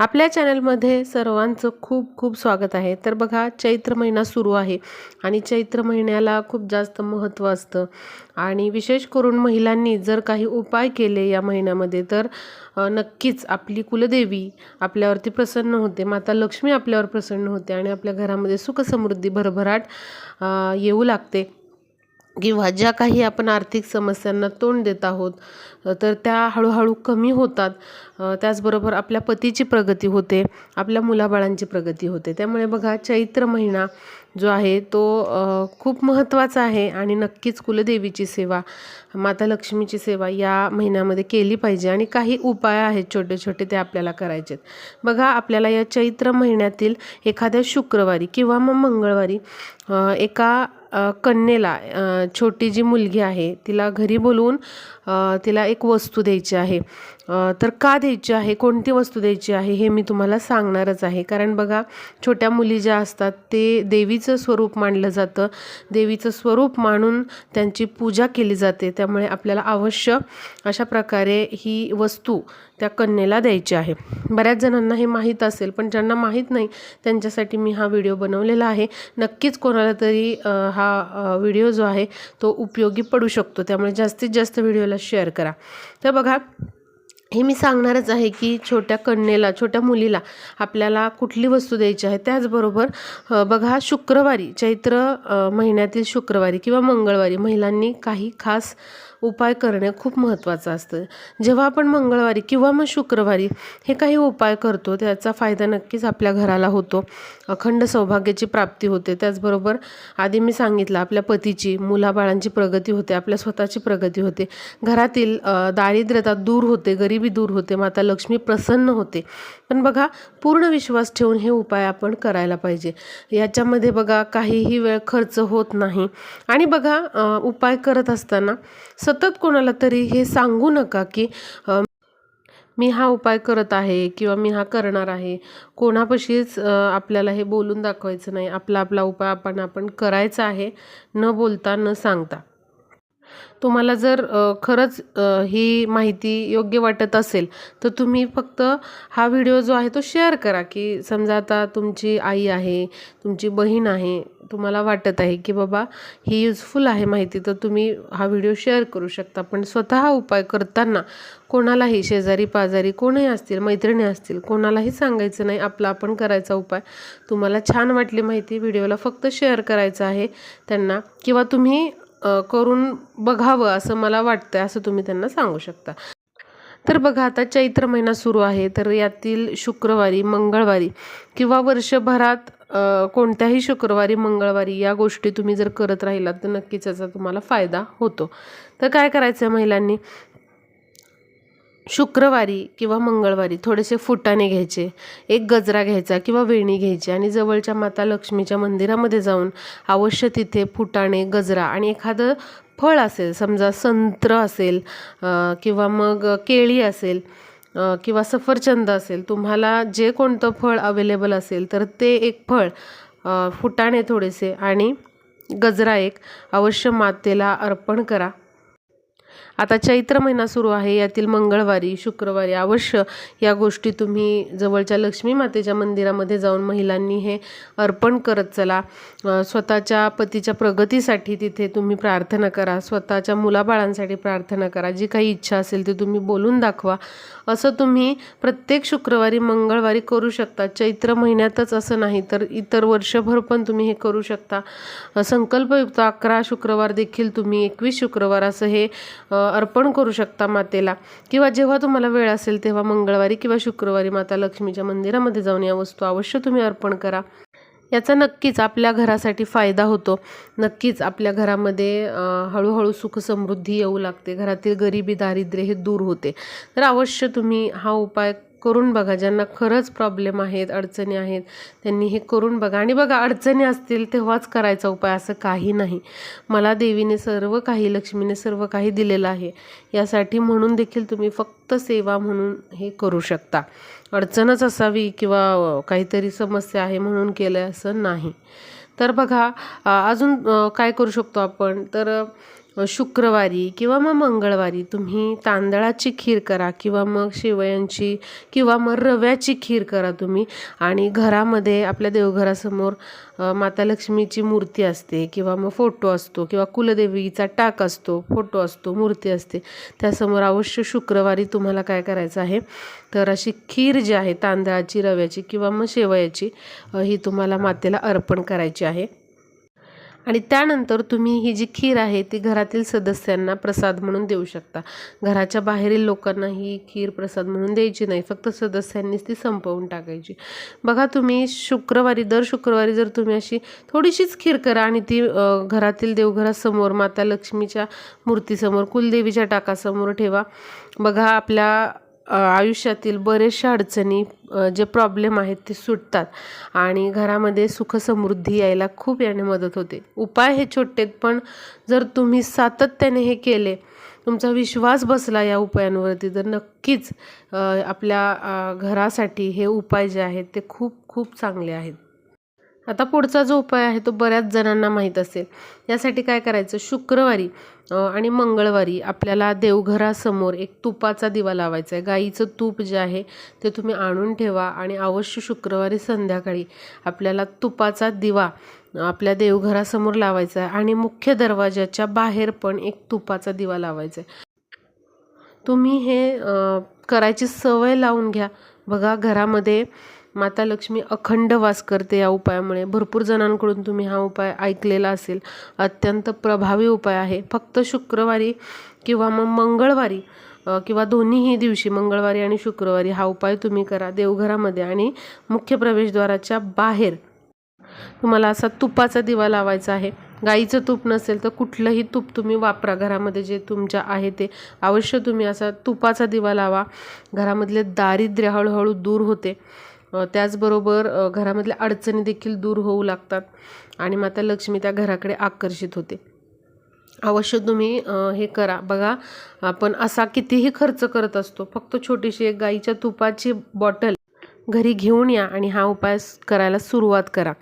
आपल्या चॅनलमध्ये सर्वांचं खूप खूप स्वागत आहे. तर बघा चैत्र महिना सुरू आहे आणि चैत्र महिन्याला खूप जास्त महत्त्व असतं. आणि विशेष करून महिलांनी जर काही उपाय केले या महिन्यामध्ये तर नक्कीच आपली कुलदेवी आपल्यावरती प्रसन्न होते. माता लक्ष्मी आपल्यावर प्रसन्न होते आणि आपल्या घरामध्ये सुखसमृद्धी भरभराट येऊ लागते. किंवा ज्या काही आपण आर्थिक समस्यांना तोंड देत आहोत तर त्या हळूहळू कमी होतात. त्याचबरोबर आपल्या पतीची प्रगती होते आपल्या मुलाबाळांची प्रगती होते. त्यामुळे बघा चैत्र महिना जो आहे तो खूप महत्त्वाचा आहे आणि नक्कीच कुलदेवीची सेवा माता लक्ष्मीची सेवा या महिन्यामध्ये केली पाहिजे आणि काही उपाय आहेत छोटे छोटे ते आपल्याला करायचे बघा आपल्याला या चैत्र महिन्यातील एखाद्या शुक्रवारी किंवा मग मंगळवारी एका कन्येला छोटी जी मुलगी आहे तिला घरी बोलवून तिला एक वस्तू द्यायची आहे. तर का द्यायची आहे? कोणती वस्तू द्यायची आहे? हे मी तुम्हाला सांगणारच आहे. कारण बघा छोट्या मुली ज्या असतात ते देवीचं स्वरूप मानलं जातं. देवीचं स्वरूप मानून त्यांची पूजा केली जाते. त्यामुळे आपल्याला अवश्य अशा प्रकारे ही वस्तू त्या कन्येला द्यायची आहे. बऱ्याच जणांना हे माहीत असेल पण ज्यांना माहीत नाही त्यांच्यासाठी मी हा व्हिडिओ बनवलेला आहे. नक्कीच कोणाला तरी हा हा व्हिडिओ जो आहे तो उपयोगी पडू शकतो. त्यामुळे जास्तीत जास्त व्हिडिओला शेअर करा. तर बघा हे मी सांगणारच आहे की छोट्या कन्येला छोट्या मुलीला आपल्याला कुठली वस्तू द्यायची आहे त्याचबरोबर बघा शुक्रवारी चैत्र महिन्यातील शुक्रवारी किंवा मंगळवारी महिलांनी काही खास उपाय करणे खूप महत्त्वाचं असतं. जेव्हा आपण मंगळवारी किंवा मग शुक्रवारी हे काही उपाय करतो त्याचा फायदा नक्कीच आपल्या घराला होतो. अखंड सौभाग्याची प्राप्ती होते. त्याचबरोबर आधी मी सांगितलं आपल्या पतीची मुलाबाळांची प्रगती होते आपल्या स्वतःची प्रगती होते. घरातील दारिद्र्यता दूर होते गरिबी दूर होते माता लक्ष्मी प्रसन्न होते. पण बघा पूर्ण विश्वास ठेवून हे उपाय आपण करायला पाहिजे. याच्यामध्ये बघा काहीही वेळ खर्च होत नाही. आणि बघा उपाय करत असताना सतत कोणाला तरी हे सांगू नका की मी हा उपाय करत आहे किंवा मी हा करणार आहे. कोणापाशीच आपल्याला हे बोलून दाखवायचं नाही. आपला आपला उपाय आपण आपण करायचा आहे न बोलता न सांगता. तुम्हाला जर खरंच ही माहिती योग्य वाटत असेल तर तुम्ही फक्त हा व्हिडिओ जो आहे तो शेअर करा की समजा आता तुमची आई आहे तुमची बहीण आहे तुम्हाला वाटत आहे की बाबा ही युजफुल आहे माहिती तर तुम्ही हा व्हिडिओ शेअर करू शकता. पण स्वतः हा उपाय करताना कोणालाही शेजारी पाजारी कोणही असतील मैत्रिणी असतील कोणालाही सांगायचं नाही आपला आपण करायचा उपाय. तुम्हाला छान वाटली माहिती व्हिडिओला फक्त शेअर करायचं आहे त्यांना किंवा तुम्ही करून बघावं असं मला वाटतं असं तुम्ही त्यांना सांगू शकता. तर बघा आता चैत्र महिना सुरू आहे तर यातील शुक्रवारी मंगळवारी किंवा वर्षभरात कोणत्याही शुक्रवारी मंगळवारी या गोष्टी तुम्ही जर करत राहिलात तर नक्कीच याचा तुम्हाला फायदा होतो. तर काय करायचं आहे महिलांनी? शुक्रवारी किंवा मंगळवारी थोडेसे फुटाणे घ्यायचे एक गजरा घ्यायचा किंवा वेणी घ्यायची आणि जवळच्या माता लक्ष्मीच्या मंदिरामध्ये जाऊन अवश्य तिथे फुटाणे गजरा आणि एखादं फळ असेल समजा संत्र असेल किंवा मग केळी असेल किंवा सफरचंद असेल तुम्हाला जे कोणतं फळ अवेलेबल असेल तर ते एक फळ फुटाणे थोडेसे आणि गजरा एक अवश्य मातेला अर्पण करा. आता चैत्र महिना सुरू आहे. यातील मंगळवारी शुक्रवारी अवश्य या गोष्टी तुम्ही जवळच्या लक्ष्मी मातेच्या मंदिरामध्ये जाऊन महिलांनी हे अर्पण करत चला. स्वतःच्या पतीच्या प्रगतीसाठी तिथे तुम्ही प्रार्थना करा. स्वतःच्या मुलाबाळांसाठी प्रार्थना करा. जी काही इच्छा असेल ती तुम्ही बोलून दाखवा. असं तुम्ही प्रत्येक शुक्रवारी मंगळवारी करू शकता. चैत्र महिन्यातच असं नाही तर इतर वर्षभर पण तुम्ही हे करू शकता. संकल्पयुक्त अकरा शुक्रवार देखील तुम्ही एकवीस शुक्रवार असं हे अर्पण करू शकता मातेला. किंवा जेव्हा तुम्हाला वेळ असेल तेव्हा मंगळवारी किंवा शुक्रवारी माता लक्ष्मीच्या मंदिरामध्ये जाऊन या वस्तू अवश्य तुम्ही अर्पण करा. याचा नक्कीच आपल्या घरासाठी फायदा होतो. नक्कीच आपल्या घरामध्ये हळूहळू हळूहळू सुखसमृद्धी येऊ लागते. घरातील गरिबी दारिद्र्य हे दूर होते. तर अवश्य तुम्ही हा उपाय करून बघा. ज्यांना खरंच प्रॉब्लेम आहेत अडचणी आहेत त्यांनी हे करून बघा. आणि बघा अडचणी असतील तेव्हाच करायचा उपाय. असं काही नाही. मला देवीने सर्व काही लक्ष्मीने सर्व काही दिलेलं आहे. यासाठी म्हणून देखील तुम्ही फक्त सेवा म्हणून हे करू शकता. अडचणच असावी किंवा काहीतरी समस्या आहे म्हणून केलं आहे असं नाही. तर बघा अजून काय करू शकतो आपण? तर शुक्रवारी किंवा मग मंगळवारी तुम्ही तांदळाची खीर करा किंवा मग शेवयांची किंवा मग रव्याची खीर करा तुम्ही. आणि घरामध्ये आपल्या देवघरासमोर माता लक्ष्मीची मूर्ती असते किंवा मग फोटो असतो किंवा कुलदेवीचा टाक असतो फोटो असतो मूर्ती असते. त्यासमोर अवश्य शुक्रवारी तुम्हाला काय करायचं आहे? तर अशी खीर जी आहे तांदळाची रव्याची किंवा मग शेवयाची ही तुम्हाला मातेला अर्पण करायची आहे. आणि त्यानंतर तुम्ही ही जी खीर आहे ती घरातील सदस्यांना प्रसाद म्हणून देऊ शकता. घराच्या बाहेरील लोकांना ही खीर प्रसाद म्हणून द्यायची नाही फक्त सदस्यांनीच ती संपवून टाकायची. बघा तुम्ही शुक्रवारी दर शुक्रवारी जर तुम्ही अशी थोडीशीच खीर करा आणि ती घरातील देवघरासमोर माता लक्ष्मीच्या मूर्तीसमोर कुलदेवीच्या टाकासमोर ठेवा. बघा आपल्या आयुष्यातील बरेचशा अडचणी जे प्रॉब्लेम आहेत ते सुटतात आणि घरामध्ये सुख समृद्धी यायला खूप याने मदत होते. उपाय हे छोटे पण जर तुम्ही सातत्याने हे केले तुमचा विश्वास बसला या उपायांवरती तर नक्कीच आपल्या घरासाठी हे उपाय जे आहेत ते खूप खूप चांगले आहेत. आता पुढचा जो उपाय आहे तो बऱ्याच जणांना माहीत असेल. यासाठी काय करायचं? शुक्रवारी आणि मंगळवारी आपल्याला देवघरासमोर एक तुपाचा दिवा लावायचा आहे. गाईचं तूप जे आहे ते तुम्ही आणून ठेवा आणि अवश्य शुक्रवारी संध्याकाळी आपल्याला तुपाचा दिवा आपल्या देवघरासमोर लावायचा आहे आणि मुख्य दरवाजाच्या बाहेर पण एक तुपाचा दिवा लावायचा आहे. तुम्ही हे करायची सवय लावून घ्या. बघा घरामध्ये माता लक्ष्मी अखंड वास करते या उपायामुळे. भरपूर जणांकडून तुम्ही हा उपाय ऐकलेला असेल. अत्यंत प्रभावी उपाय आहे. फक्त शुक्रवारी किंवा मग मंगळवारी किंवा दोन्हीही दिवशी मंगळवारी आणि शुक्रवारी हा उपाय तुम्ही करा देवघरामध्ये आणि मुख्य प्रवेशद्वाराच्या बाहेर. तुम्हाला असा तुपाचा दिवा लावायचा आहे. गाईचं तूप नसेल तर कुठलंही तूप तुम्ही वापरा. घरामध्ये जे तुमच्या आहे ते अवश्य तुम्ही असा तुपाचा दिवा लावा. घरामधले दारिद्र्य हळूहळू दूर होते. त्याचबरोबर घरामधल्या अडचणी देखील दूर होऊ लागतात आणि माता लक्ष्मी त्या घराकडे आकर्षित होते. अवश्य तुम्ही हे करा. बघा आपण असा कितीही खर्च करत असतो फक्त छोटीशी एक गाईच्या तुपाची बॉटल घरी घेऊन या आणि हा उपाय करायला सुरुवात करा.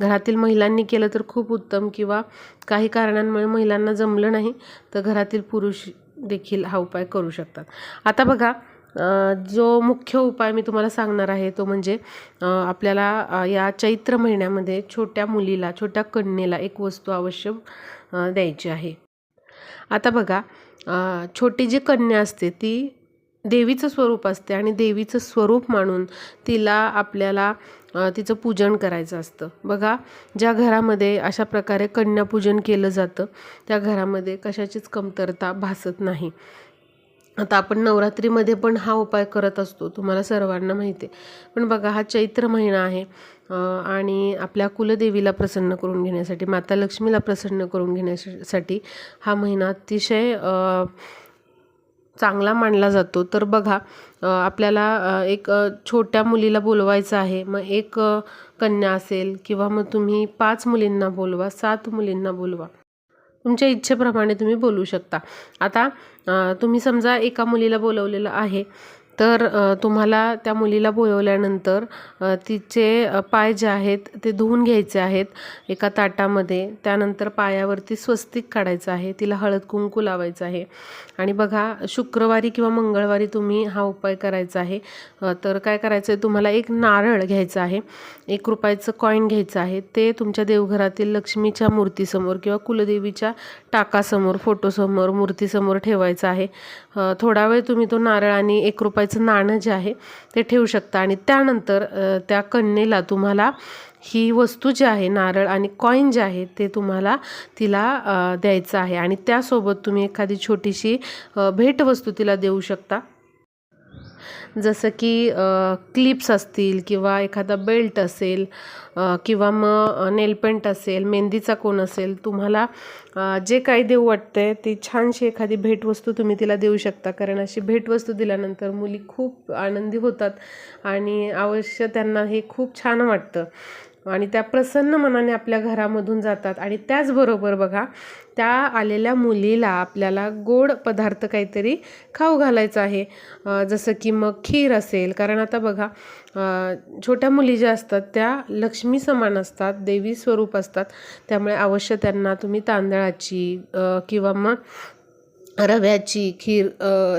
घरातील महिलांनी केलं तर खूप उत्तम किंवा काही कारणांमुळे महिलांना जमलं नाही तर घरातील पुरुष देखील हा उपाय करू शकतात. आता बघा जो मुख्य उपाय मी तुम्हाला सांगणार आहे तो म्हणजे आपल्याला या चैत्र महिन्यामध्ये छोट्या मुलीला छोट्या कन्येला एक वस्तू अवश्य द्यायची आहे. आता बघा छोटी जी कन्या असते ती देवीचं स्वरूप असते आणि देवीचं स्वरूप मानून तिला आपल्याला तिचं पूजन करायचं असतं. बघा ज्या घरामध्ये अशा प्रकारे कन्यापूजन केलं जातं त्या घरामध्ये कशाचीच कमतरता भासत नाही. आता आपण नवरात्रीमध्ये पण हा उपाय करत असतो तुम्हाला सर्वांना माहिती आहे. पण बघा हा चैत्र महिना आहे आणि आपल्या कुलदेवीला प्रसन्न करून घेण्यासाठी माता लक्ष्मीला प्रसन्न करून घेण्यासाठी हा महिना अतिशय चांगला मानला जातो. तर बघा आपल्याला एक छोट्या मुलीला बोलवायचं आहे मग एक कन्या असेल किंवा मग तुम्ही पाच मुलींना बोलवा सात मुलींना बोलवा. तुमच्या इच्छेप्रमाणे तुम्ही बोलू शकता. आता तुम्ही समजा एका मुलीला बोलवलेलं आहे तर तुम्हाला त्या मुलीला बोलवल्यानंतर तिचे पाय जे आहेत ते धुवून घ्यायचे आहेत एका ताटामध्ये. त्यानंतर पायावरती स्वस्तिक काढायचं आहे. तिला हळद कुंकू लावायचं आहे. आणि बघा शुक्रवारी किंवा मंगळवारी तुम्ही हा उपाय करायचा आहे. तर काय करायचं आहे? तुम्हाला एक नारळ घ्यायचं आहे. एक रुपयाचं कॉईन घ्यायचं आहे. ते तुमच्या देवघरातील लक्ष्मीच्या मूर्तीसमोर किंवा कुलदेवीच्या टाकासमोर फोटोसमोर मूर्तीसमोर ठेवायचं आहे. थोडा वेळ तुम्ही तो नारळ आणि एक रुपया रुपयाचं नाणं जे आहे ते ठेवू शकता. आणि त्यानंतर त्या कन्येला तुम्हाला ही वस्तू जी आहे नारळ आणि कॉईन जे आहे ते तुम्हाला तिला द्यायचं आहे. आणि त्यासोबत तुम्ही एखादी छोटीशी भेटवस्तू तिला देऊ शकता. जसं की क्लिप्स असतील किंवा एखादा बेल्ट असेल किंवा मग नेलपेंट असेल मेहंदीचा कोण असेल तुम्हाला जे काही देऊ वाटतंय ती छानशी एखादी भेटवस्तू तुम्ही तिला देऊ शकता. कारण अशी भेटवस्तू दिल्यानंतर मुली खूप आनंदी होतात आणि अवश्य त्यांना हे खूप छान वाटतं. आणि त्या प्रसन्न मनाने आपल्या घरामधून जातात. आणि त्याचबरोबर बघा त्या आलेल्या मुलीला आपल्याला गोड पदार्थ काहीतरी खाऊ घालायचं आहे. जसं की मग खीर असेल. कारण आता बघा छोट्या मुली ज्या असतात त्या लक्ष्मी समान असतात देवी स्वरूप असतात. त्यामुळे अवश्य त्यांना तुम्ही तांदळाची किंवा मग रव्याची खीर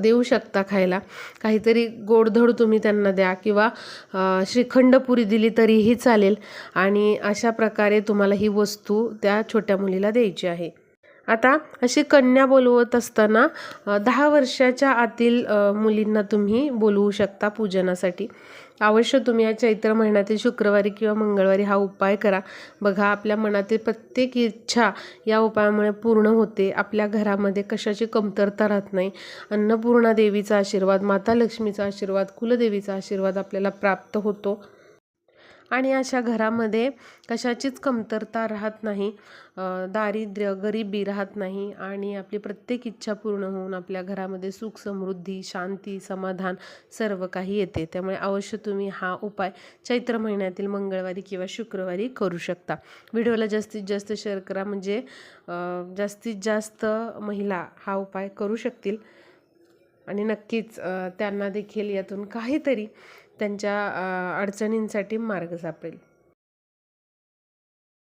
देऊ शकता खायला. काहीतरी गोडधोड तुम्ही त्यांना द्या किंवा श्रीखंडपुरी श्रीखंड पुरी दिली तरीही चालेल. आणि अशा प्रकारे तुम्हाला ही वस्तू त्या छोट्या मुलीला द्यायची आहे. आता अशी कन्या बोलवत असताना दहा वर्षाच्या आतील मुलींना तुम्ही बोलवू शकता पूजनासाठी. अवश्य तुम्ही या चैत्र महिन्यातील शुक्रवारी किंवा मंगळवारी हा उपाय करा. बघा आपल्या मनातील प्रत्येक इच्छा या उपायामुळे पूर्ण होते. आपल्या घरामध्ये कशाची कमतरता राहत नाही. अन्नपूर्णा देवीचा आशीर्वाद माता लक्ष्मीचा आशीर्वाद कुलदेवीचा आशीर्वाद आपल्याला प्राप्त होतो. आणि अशा घरामध्ये कशाचीच कमतरता राहत नाही दारिद्र्य गरिबी राहत नाही आणि आपली प्रत्येक इच्छा पूर्ण होऊन आपल्या घरामध्ये सुख समृद्धी शांती समाधान सर्व काही येते. त्यामुळे अवश्य तुम्ही हा उपाय चैत्र महिन्यातील मंगळवारी किंवा शुक्रवारी करू शकता. व्हिडिओला जास्तीत जास्त शेअर करा म्हणजे जास्तीत जास्त महिला हा उपाय करू शकतील. आणि नक्कीच त्यांना देखील यातून काहीतरी त्यांच्या अडचणींसाठी मार्ग सापडेल.